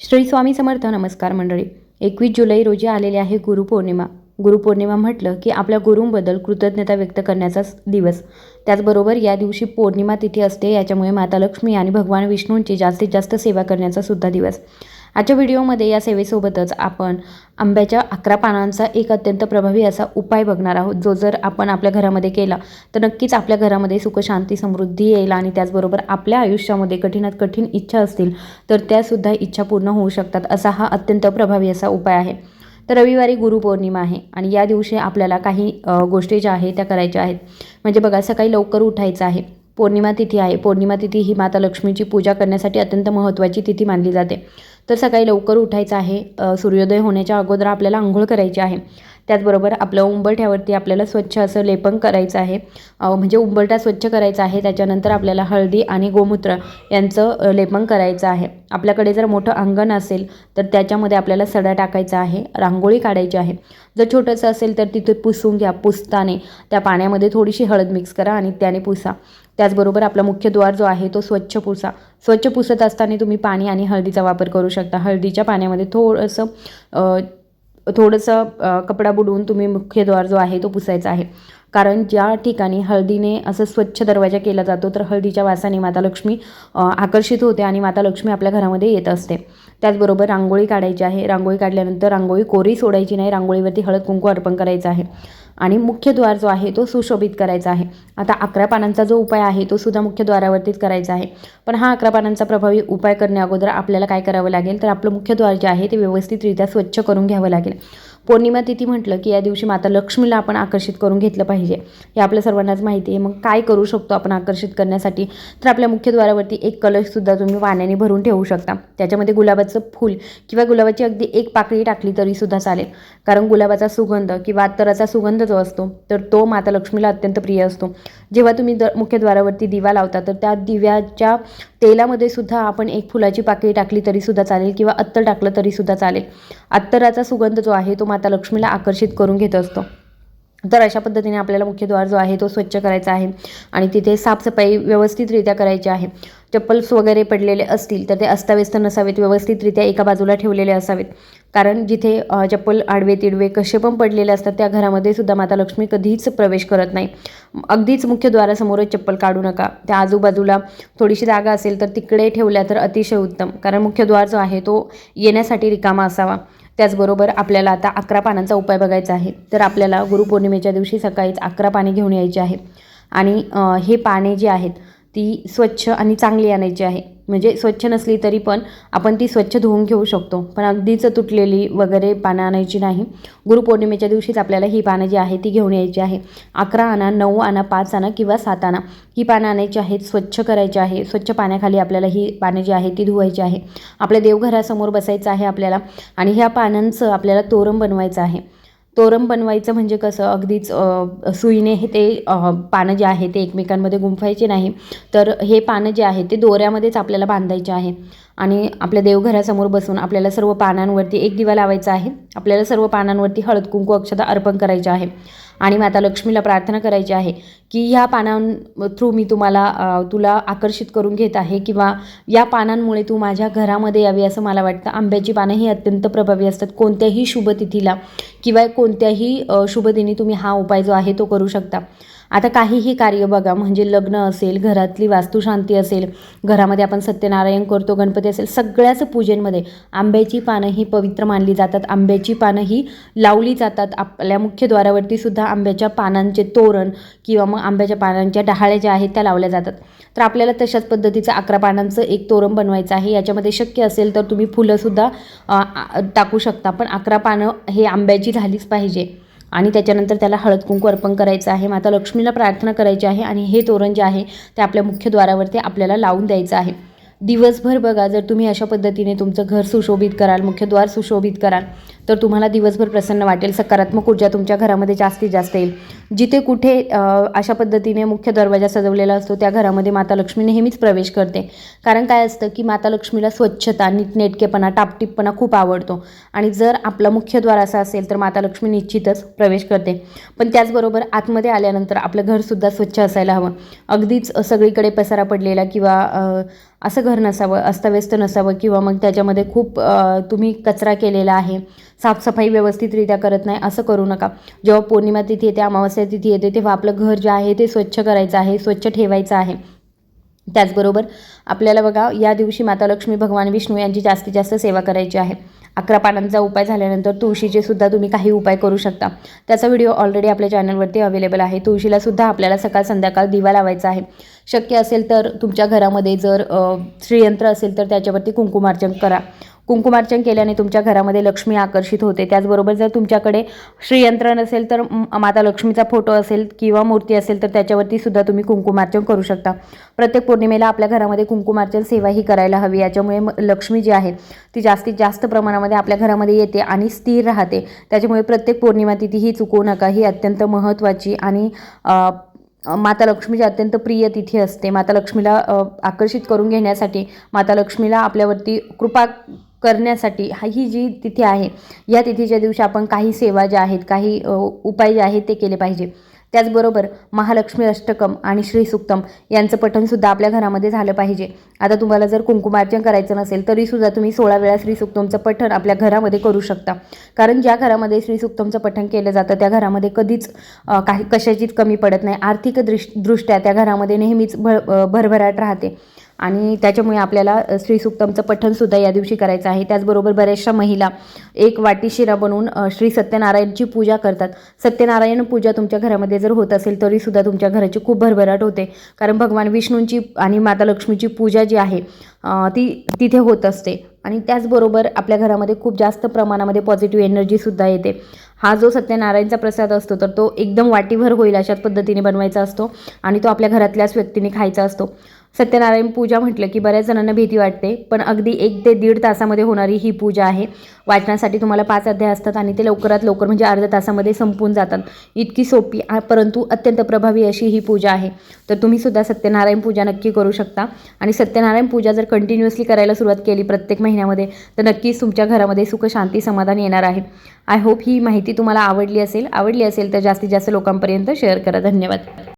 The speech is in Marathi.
श्री स्वामी समर्थ नमस्कार मंडळी. एकवीस जुलै रोजी आलेली आहे गुरुपौर्णिमा गुरुपौर्णिमा म्हटलं की आपल्या गुरूंबद्दल कृतज्ञता व्यक्त करण्याचा दिवस. त्याचबरोबर या दिवशी पौर्णिमा तिथी असते याच्यामुळे माता लक्ष्मी आणि भगवान विष्णूंची जास्तीत जास्त सेवा करण्याचा सुद्धा दिवस. आजच्या व्हिडिओमध्ये या सेवेसोबतच आपण आंब्याच्या अकरा पानांचा एक अत्यंत प्रभावी असा उपाय बघणार आहोत. जो जर आपण आपल्या घरामध्ये केला तर नक्कीच आपल्या घरामध्ये सुखशांती समृद्धी येईल आणि त्याचबरोबर आपल्या आयुष्यामध्ये कठीणात कठीण इच्छा असतील तर त्यासुद्धा इच्छा पूर्ण होऊ शकतात असा हा अत्यंत प्रभावी असा उपाय आहे. तर रविवारी गुरुपौर्णिमा आहे आणि या दिवशी आपल्याला काही गोष्टी ज्या आहेत त्या करायच्या आहेत. म्हणजे बघा सकाळी लवकर उठायचं आहे. पौर्णिमा तिथी आहे. पौर्णिमा तिथी ही माता लक्ष्मीची पूजा करण्यासाठी अत्यंत महत्त्वाची तिथी मानली जाते. तर सकाळी लवकर उठायचं आहे. सूर्योदय होण्याच्या अगोदर आपल्याला आंघोळ करायची आहे. त्याचबरोबर आपलं उंबरठ्यावरती आपल्याला स्वच्छ असं लेपन करायचं आहे. म्हणजे उंबरठा स्वच्छ करायचा आहे त्याच्यानंतर आपल्याला हळदी आणि गोमूत्र यांचं लेपन करायचं आहे. आपल्याकडे जर मोठं अंगण असेल तर त्याच्यामध्ये आपल्याला सडा टाकायचा आहे रांगोळी काढायची आहे. जर छोटंसं असेल तर तिथे पुसून घ्या पुसताने त्या पाण्यामध्ये थोडीशी हळद मिक्स करा आणि त्याने पुसा. त्याचबरोबर आपला मुख्य द्वार जो आहे तो स्वच्छ पुसा. स्वच्छ पुसत असताना तुम्ही पाणी आणि हळदीचा वापर करू शकता. हळदीच्या पाण्यामध्ये थोडंसं थोडंसं कपडा बुडवून तुम्ही मुख्यद्वार जो आहे तो पुसायचा आहे. कारण ज्या ठिकाणी हळदीने असं स्वच्छ दरवाजा केला जातो तर हळदीच्या वासाने माता लक्ष्मी आकर्षित होते आणि माता लक्ष्मी आपल्या घरामध्ये येत असते. त्याचबरोबर रांगोळी काढायची आहे. रांगोळी काढल्यानंतर रांगोळी कोरी सोडायची नाही. रांगोळीवरती हळद कुंकू अर्पण करायचं आहे. आणि मुख्यद्वार जो आहे तो सुशोभित करायचा आहे. आता अकरा पानांचा जो उपाय आहे तो सुद्धा मुख्यद्वारावरतीच करायचा आहे. पण हा अकरा पानांचा प्रभावी उपाय करण्या अगोदर आपल्याला काय करावं लागेल? तर आपलं मुख्यद्वार जे आहे ते व्यवस्थितरित्या स्वच्छ करून घ्यावं लागेल. पौर्णिमा तिथी म्हटलं की या दिवशी माता लक्ष्मीला आपण आकर्षित करून घेतलं पाहिजे. हे आपल्या सर्वांनाच माहिती आहे. मग काय करू शकतो आपण आकर्षित करण्यासाठी? तर आपल्या मुख्यद्वारावरती एक कलशसुद्धा तुम्ही पाण्याने भरून ठेवू शकता. त्याच्यामध्ये गुलाबाचं फूल किंवा गुलाबाची अगदी एक पाकळी टाकली तरीसुद्धा चालेल. कारण गुलाबाचा सुगंध किंवा अत्तराचा सुगंध जो असतो तर तो माता लक्ष्मीला अत्यंत प्रिय असतो. जेव्हा तुम्ही द मुख्यद्वारावरती दिवा लावता तर त्या दिव्याच्या तेलामध्ये सुद्धा आपण एक फुलाची पाकळी टाकली तरीसुद्धा चालेल किंवा अत्तर टाकलं तरीसुद्धा चालेल. अत्तराचा सुगंध जो आहे तो माता लक्ष्मीला आकर्षित करून घेत असतो. तर अशा पद्धतीने आपल्याला मुख्य द्वार जो आहे तो स्वच्छ करायचा आहे आणि तिथे साफसफाई व्यवस्थितरित्या करायची आहे. चप्पल्स वगैरे पडलेले असतील तर ते अस्ताव्यस्त नसावेत व्यवस्थितरित्या एका बाजूला ठेवलेले असावेत. कारण जिथे चप्पल आडवे तिडवे कसे पण पडलेले असतात त्या घरामध्ये सुद्धा माता लक्ष्मी कधीच प्रवेश करत नाही. अगदीच मुख्य द्वारासमोरच चप्पल काढू नका. त्या आजूबाजूला थोडीशी जागा असेल तर तिकडे ठेवल्या तर अतिशय उत्तम. कारण मुख्य द्वार जो आहे तो येण्यासाठी रिकामा असावा. त्याचबरोबर आपल्याला आता अकरा पानांचा उपाय बघायचा आहे. तर आपल्याला गुरुपौर्णिमेच्या दिवशी सकाळीच अकरा पाने घेऊन यायची आहे. आणि हे पाने जी आहेत ती स्वच्छ आणि चांगली आणायची आहे. म्हणजे स्वच्छ नसली तरी पण आपण ती स्वच्छ धुवून घेऊ शकतो. पण अगदीच तुटलेली वगैरे पानं आणायची नाही. गुरुपौर्णिमेच्या दिवशीच आपल्याला ही पानं जी आहे ती घेऊन यायची आहे. अकरा आणा नऊ आणा पाच आणा किंवा सात आणा ही पानं आणायची आहेत स्वच्छ करायची आहे. स्वच्छ पाण्याखाली आपल्याला ही पानं जी आहे ती धुवायची आहे. आपल्या देवघरासमोर बसायचं आहे आपल्याला आणि ह्या पानांचं आपल्याला तोरण बनवायचं आहे. तोरण बनवायचं म्हणजे कसं? अगदीच सुईने हे ते पानं जे आहे ते एकमेकांमध्ये गुंफायचे नाही. तर हे पानं जे आहे ते दोऱ्यामध्येच आपल्याला बांधायचे आहे. आणि आपल्या देवघरासमोर बसून आपल्याला सर्व पानांवरती एक दिवा लावायचा आहे. आपल्याला सर्व पानांवरती हळद कुंकू अक्षता अर्पण करायचे आहे. आणि माता लक्ष्मीला प्रार्थना करायची आहे की ह्या पानां थ्रू मी तुम्हाला तुला आकर्षित करून घेत आहे किंवा या पानांमुळे तू माझ्या घरामध्ये यावी असं मला वाटतं. आंब्याची पानं ही अत्यंत प्रभावी असतात. कोणत्याही शुभतिथीला किंवा कोणत्याही शुभदिनी तुम्ही हा उपाय जो आहे तो करू शकता. आता काहीही कार्य बघा म्हणजे लग्न असेल घरातली वास्तुशांती असेल घरामध्ये आपण सत्यनारायण करतो गणपती असेल सगळ्याच पूजेमध्ये आंब्याची पानं ही पवित्र मानली जातात. आंब्याची पानं ही लावली जातात. आपल्या मुख्य द्वारावरती सुद्धा आंब्याच्या पानांचे तोरण किंवा मग आंब्याच्या पानांच्या डहाळ्या ज्या आहेत त्या लावल्या जातात. तर आपल्याला तशाच पद्धतीचं अकरा पानांचं एक तोरण बनवायचं आहे. याच्यामध्ये शक्य असेल तर तुम्ही फुलंसुद्धा टाकू शकता. पण अकरा पानं हे आंब्याची झालीच पाहिजे. आणि त्याच्यानंतर त्याला हळद कुंकू अर्पण करायचं आहे. माता लक्ष्मीला प्रार्थना करायची आहे आणि हे तोरण जे आहे ते आपल्या मुख्य द्वारावरती आपल्याला लावून द्यायचं आहे. दिवसभर बघा जर तुम्ही अशा पद्धतीने तुमचं घर सुशोभित कराल मुख्यद्वार सुशोभित कराल तर तुम्हाला दिवसभर प्रसन्न वाटेल सकारात्मक ऊर्जा तुमच्या घरामध्ये जास्तीत जास्त येईल. जिथे कुठे अशा पद्धतीने मुख्य दरवाजा सजवलेला असतो त्या घरामध्ये माता लक्ष्मी नेहमीच प्रवेश करते. कारण काय असतं की माता लक्ष्मीला स्वच्छता नीटनेटकेपणा टापटीपणा खूप आवडतो. आणि जर आपलं मुख्यद्वार असा असेल तर माता लक्ष्मी निश्चितच प्रवेश करते. पण त्याचबरोबर आतमध्ये आल्यानंतर आपलं घरसुद्धा स्वच्छ असायला हवं. अगदीच सगळीकडे पसारा पडलेला किंवा असं घर नसावं अस्तव्यस्त नसावं किंवा मग त्याच्यामध्ये खूप तुम्ही कचरा केलेला आहे साफसफाई व्यवस्थितरित्या करत नाही असं करू नका. जेव्हा पौर्णिमा तिथी येते अमावस्या तिथी येते तेव्हा आपलं घर जे आहे ते स्वच्छ करायचं आहे स्वच्छ ठेवायचं आहे. त्याचबरोबर आपल्याला बघा या दिवशी माता लक्ष्मी भगवान विष्णू यांची जास्तीत जास्त सेवा करायची आहे. अकरा पानांचा उपाय झाल्यानंतर तुळशीचे सुद्धा तुम्ही काही उपाय करू शकता. त्याचा व्हिडिओ ऑलरेडी आपल्या चॅनलवरती अवेलेबल आहे. तुळशीला सुद्धा आपल्याला सकाळ संध्याकाळ दिवा लावायचा आहे. शक्य असेल तर तुमच्या घरामध्ये जर श्रीयंत्र असेल तर त्याच्यावरती कुंकुमार्जन करा. कुंकुमार्चन केल्याने तुमच्या घरामध्ये लक्ष्मी आकर्षित होते. त्याचबरोबर जर तुमच्याकडे श्रीयंत्र नसेल तर माता लक्ष्मीचा फोटो असेल किंवा मूर्ती असेल तर त्याच्यावरती सुद्धा तुम्ही कुंकुमार्चन करू शकता. प्रत्येक पौर्णिमेला आपल्या घरामध्ये कुंकुमार्चन सेवा ही करायला हवी. याच्यामुळे म- लक्ष्मी जी आहे ती जास्तीत जास्त प्रमाणामध्ये आपल्या घरामध्ये येते आणि स्थिर राहते. त्याच्यामुळे प्रत्येक पौर्णिमा तिथी ही चुकवू नका. ही अत्यंत महत्त्वाची आणि माता लक्ष्मीची अत्यंत प्रिय तिथी असते. माता लक्ष्मीला आकर्षित करून घेण्यासाठी माता लक्ष्मीला आपल्यावरती कृपा करण्यासाठी हा ही जी तिथी आहे या तिथीच्या दिवशी आपण काही सेवा ज्या आहेत काही उपाय जे आहेत ते केले पाहिजे. त्याचबरोबर महालक्ष्मी अष्टकम आणि श्रीसुक्तम यांचं पठणसुद्धा आपल्या घरामध्ये झालं पाहिजे. आता तुम्हाला जर कुंकुमार्चन करायचं नसेल तरीसुद्धा तुम्ही सोळा वेळा श्रीसुक्तमचं पठण आपल्या घरामध्ये करू शकता. कारण ज्या घरामध्ये श्रीसुक्तमचं पठण केलं जातं त्या घरामध्ये कधीच काही कशाचीच कमी पडत नाही. आर्थिक दृश दृष्ट्या त्या घरामध्ये नेहमीच भर भरभराट राहते. आणि त्याच्यामुळे आपल्याला श्रीसुक्तमचं पठणसुद्धा या दिवशी करायचं आहे. त्याचबरोबर बऱ्याचशा महिला एक वाटी शिरा बनवून श्री सत्यनारायणची पूजा करतात. सत्यनारायण पूजा तुमच्या घरामध्ये जर होत असेल तरीसुद्धा तुमच्या घराची खूप भरभराट होते. कारण भगवान विष्णूंची आणि माता लक्ष्मीची पूजा जी आहे ती तिथे होत असते. आणि त्याचबरोबर आपल्या घरामध्ये खूप जास्त प्रमाणामध्ये पॉझिटिव्ह एनर्जीसुद्धा येते. हा जो सत्यनारायणचा प्रसाद असतो तर तो एकदम वाटीभर होईल अशाच पद्धतीने बनवायचा असतो आणि तो आपल्या घरातल्याच व्यक्तीने खायचा असतो. सत्यनारायण पूजा म्हटलं की बऱ्याच जणांना भीती वाटते पण अगदी एक ते दीड तासामध्ये होणारी ही पूजा आहे. वाचनासाठी तुम्हाला पाच अध्याय असतात आणि ते लवकरात लवकर म्हणजे अर्ध्या तासामध्ये संपून जातात. इतकी सोपी परंतु अत्यंत प्रभावी अशी ही पूजा आहे. तर तुम्ही सुद्धा सत्यनारायण पूजा नक्की करू शकता. आणि सत्यनारायण पूजा जर कंटिन्युअसली करायला सुरुवात केली प्रत्येक महिन्यामध्ये तर नक्कीच तुमच्या घरामध्ये सुख शांती समाधान येणार आहे. आय होप ही माहिती तुम्हाला आवडली असेल. आवडली असेल तर जास्तीत जास्त लोकांपर्यंत शेअर करा. धन्यवाद.